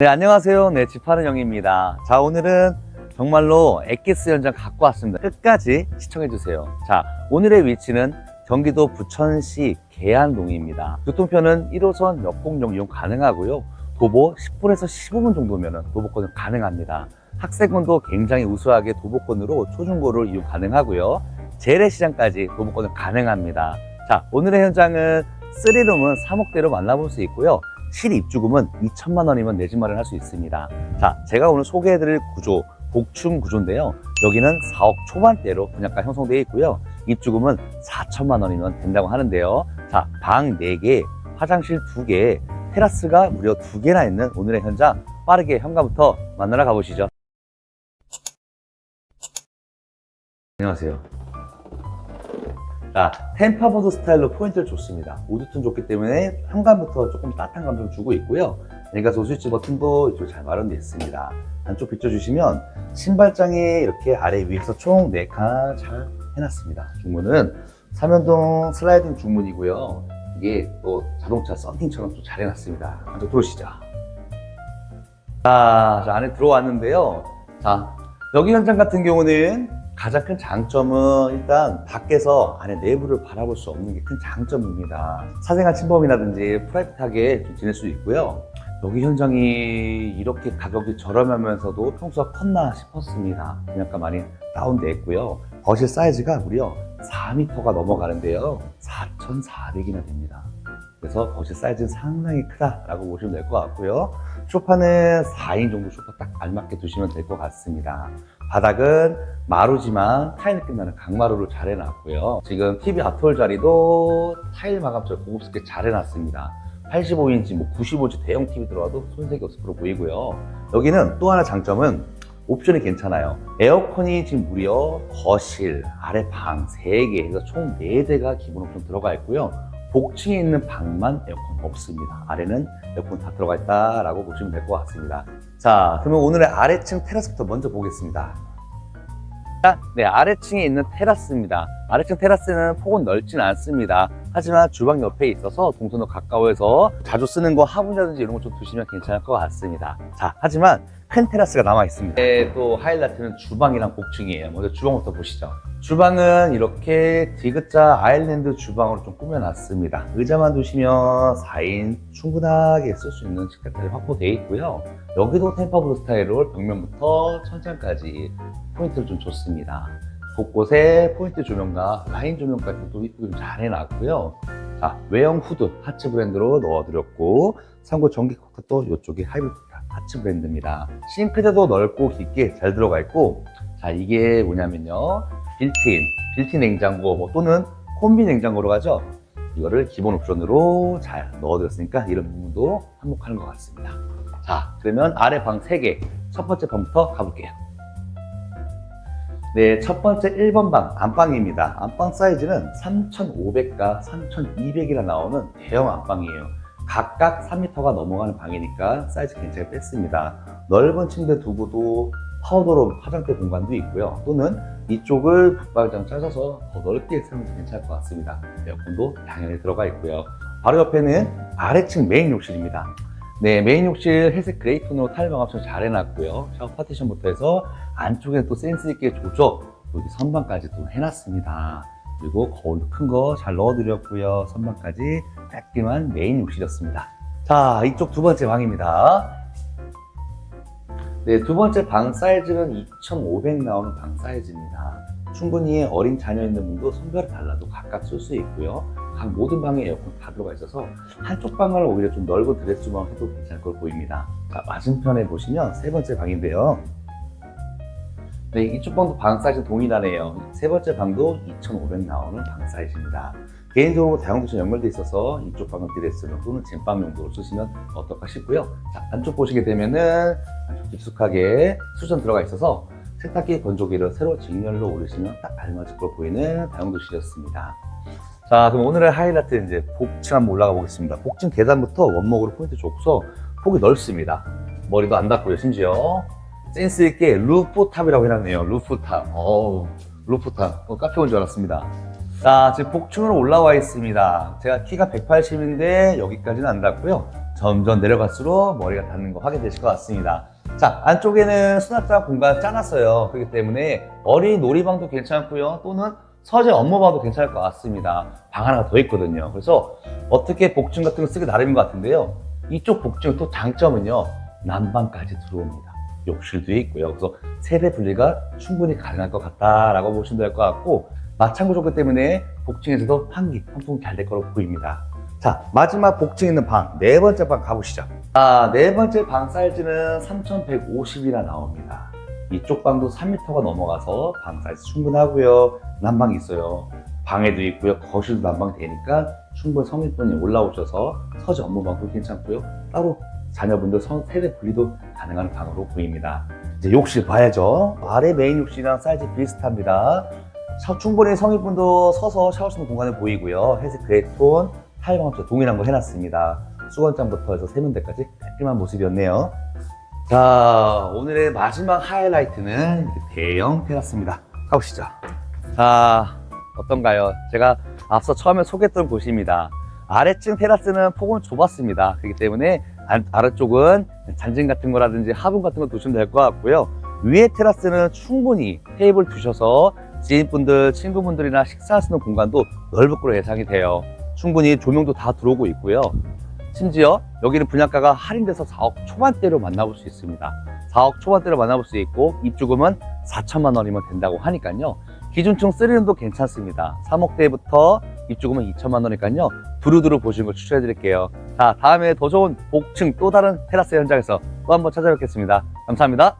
네, 안녕하세요. 네, 집하는 영입니다. 자, 오늘은 정말로 엑기스 현장 갖고 왔습니다. 끝까지 시청해 주세요. 자, 오늘의 위치는 경기도 부천시 계안동입니다. 교통편은 1호선 역곡역 이용 가능하고요. 도보 10분에서 15분 정도면 도보권은 가능합니다. 학생권도 굉장히 우수하게 도보권으로 초중고를 이용 가능하고요. 재래시장까지 도보권은 가능합니다. 자, 오늘의 현장은 3룸은 3억대로 만나볼 수 있고요. 실 입주금은 2천만 원이면 내 집 마련할 수 있습니다. 자, 제가 오늘 소개해드릴 구조, 복층 구조인데요. 여기는 4억 초반대로 분양가 형성되어 있고요. 입주금은 4천만 원이면 된다고 하는데요. 자, 방 4개, 화장실 2개, 테라스가 무려 2개나 있는 오늘의 현장 빠르게 현관부터 만나러 가보시죠. 안녕하세요. 자, 템파보드 스타일로 포인트를 줬습니다. 우드톤 줬기 때문에 현관부터 조금 따뜻한 감정 주고 있고요. 내가서 스위치 버튼도 이쪽 잘 마련되어 있습니다. 안쪽 비춰주시면 신발장에 이렇게 아래 위에서 총 4칸 잘 해놨습니다. 중문은 삼연동 슬라이딩 중문이고요. 이게 또 자동차 썬팅처럼 또 잘 해놨습니다. 안쪽 들어오시죠. 자, 자, 안에 들어왔는데요. 자, 여기 현장 같은 경우는 가장 큰 장점은 일단 밖에서 안에 내부를 바라볼 수 없는 게 큰 장점입니다. 사생활 침범이라든지 프라이빗하게 좀 지낼 수 있고요. 여기 현장이 이렇게 가격이 저렴하면서도 평수가 컸나 싶었습니다. 분양가 많이 다운돼 있고요. 거실 사이즈가 무려 4m가 넘어가는데요. 4,400이나 됩니다. 그래서 거실 사이즈는 상당히 크다라고 보시면 될 것 같고요. 소파는 4인 정도 소파 딱 알맞게 두시면 될 것 같습니다. 바닥은 마루지만 타일 느낌 나는 강마루로 잘 해놨고요. 지금 TV 앞톨 자리도 타일 마감처럼 고급스럽게 잘 해놨습니다. 85인치, 뭐 95인치 대형 TV 들어가도 손색이 없을 거로 보이고요. 여기는 또 하나 장점은 옵션이 괜찮아요. 에어컨이 지금 무려 거실, 아래 방 3개 해서 총 4대가 기본 옵션 들어가 있고요. 복층에 있는 방만 에어컨 없습니다. 아래는 에어컨 다 들어가 있다라고 보시면 될 것 같습니다. 자, 그러면 오늘의 아래층 테라스부터 먼저 보겠습니다. 자, 네, 아래층에 있는 테라스입니다. 아래층 테라스는 폭은 넓진 않습니다. 하지만 주방 옆에 있어서 동선도 가까워서 자주 쓰는 거 화분이라든지 이런 거 좀 두시면 괜찮을 것 같습니다. 자, 하지만 큰 테라스가 남아 있습니다. 네, 또 하이라이트는 주방이랑 복층이에요. 먼저 주방부터 보시죠. 주방은 이렇게 디귿자 아일랜드 주방으로 좀 꾸며놨습니다. 의자만 두시면 4인 충분하게 쓸 수 있는 식탁까지 확보되어 있고요. 여기도 템퍼블 스타일로 벽면부터 천장까지 포인트를 좀 줬습니다. 곳곳에 포인트 조명과 라인 조명까지 도 이쁘게 좀잘 해놨고요. 자, 외형 후드 하츠 브랜드로 넣어드렸고, 상고 전기 컵도 이쪽에 하이브리드 하츠 브랜드입니다. 싱크대도 넓고 깊게 잘 들어가 있고, 자, 이게 뭐냐면요. 빌트인, 빌트인 냉장고 뭐 또는 콤비 냉장고로 가죠. 이거를 기본 옵션으로 잘 넣어드렸으니까 이런 부분도 한몫하는 것 같습니다. 자, 그러면 아래 방 3개, 첫 번째 방부터 가볼게요. 네, 첫 번째 1번 방, 안방입니다. 안방 사이즈는 3,500과 3,200이나 나오는 대형 안방이에요. 각각 3m가 넘어가는 방이니까 사이즈 굉장히 뺐습니다. 넓은 침대 두고도 파우더로 화장대 공간도 있고요. 또는 이쪽을 붙박이장 짜셔서 더 넓게 쓰면 괜찮을 것 같습니다. 에어컨도 당연히 들어가 있고요. 바로 옆에는 아래층 메인 욕실입니다. 네, 메인 욕실 회색 그레이 톤으로 타일 방합처럼 잘 해놨고요. 샤워 파티션부터 해서 안쪽에 또 센스 있게 조적, 여기 선반까지 또 해놨습니다. 그리고 거울도 큰 거 잘 넣어드렸고요. 선반까지 깔끔한 메인 욕실이었습니다. 자, 이쪽 두 번째 방입니다. 네, 두 번째 방 사이즈는 2,500 나오는 방 사이즈입니다. 충분히 어린 자녀 있는 분도 성별이 달라도 각각 쓸 수 있고요. 각 모든 방에 에어컨 다 들어가 있어서 한쪽 방을 오히려 좀 넓은 드레스 방 해도 괜찮을 걸 보입니다. 자, 맞은편에 보시면 세 번째 방인데요. 네, 이쪽 방도 방 사이즈 동일하네요. 세 번째 방도 2,500 나오는 방 사이즈입니다. 개인적으로 다용도실 연결돼 있어서 이쪽 방은 드레스룸 또는 잼방 용도로 쓰시면 어떨까 싶고요. 자, 안쪽 보시게 되면은 안쪽 깊숙하게 수전 들어가 있어서 세탁기 건조기를 새로 직렬로 올리시면 딱 알맞을 걸 보이는 다용도실이었습니다. 자, 그럼 오늘의 하이라이트 이제 복층 한번 올라가 보겠습니다. 복층 계단부터 원목으로 포인트 줬고서 폭이 넓습니다. 머리도 안 닿고요, 심지어. 센스 있게 루프탑이라고 해놨네요. 루프탑. 어우, 루프탑. 어, 카페 온 줄 알았습니다. 자, 지금 복층으로 올라와 있습니다. 제가 키가 180인데 여기까지는 안 닿고요. 점점 내려갈수록 머리가 닿는 거 확인되실 것 같습니다. 자, 안쪽에는 수납장 공간 짜놨어요. 그렇기 때문에 어린이 놀이방도 괜찮고요. 또는 서재 업무방도 괜찮을 것 같습니다. 방 하나가 더 있거든요. 그래서 어떻게 복층 같은 거 쓰기 나름인 것 같은데요. 이쪽 복층 또 장점은요. 난방까지 들어옵니다. 욕실도 있고요. 그래서 세대 분리가 충분히 가능할 것 같다라고 보시면 될 것 같고 마창구 좋기 때문에 복층에서도 환기, 환풍 잘 될 거로 보입니다. 자, 마지막 복층에 있는 방, 네 번째 방 가보시죠. 아, 네 번째 방 사이즈는 3150이나 나옵니다. 이쪽 방도 3m가 넘어가서 방 사이즈 충분하고요. 난방이 있어요. 방에도 있고요. 거실도 난방이 되니까 충분히 성인분이 올라오셔서 서재 업무방도 괜찮고요. 따로 자녀분들 선- 세대 분리도 가능한 방으로 보입니다. 이제 욕실 봐야죠. 아래 메인 욕실이랑 사이즈 비슷합니다. 샤- 충분히 성인분도 서서 샤워할 수 있는 공간을 보이고요. 회색 그레이톤, 타일방도 동일한 거 해놨습니다. 수건장부터 해서 세면대까지 깔끔한 모습이었네요. 자, 오늘의 마지막 하이라이트는 대형 테라스입니다. 가보시죠. 자, 어떤가요? 제가 앞서 처음에 소개했던 곳입니다. 아래층 테라스는 폭은 좁았습니다. 그렇기 때문에 안- 아래쪽은 잔진 같은 거라든지 화분 같은 거 두시면 될 것 같고요. 위에 테라스는 충분히 테이블 두셔서 지인분들, 친구분들이나 있는 공간도 넓을 거로 예상이 돼요. 충분히 조명도 다 들어오고 있고요. 심지어 여기는 분양가가 할인돼서 4억 초반대로 만나볼 수 있습니다. 4억 초반대로 만나볼 수 있고 입주금은 4천만 원이면 된다고 하니까요. 기준층 3룸도 괜찮습니다. 3억대부터 입주금은 2천만 원이니까요. 두루두루 보시는 걸 추천해 드릴게요. 자, 다음에 더 좋은 복층 또 다른 테라스 현장에서 또 한번 찾아뵙겠습니다. 감사합니다.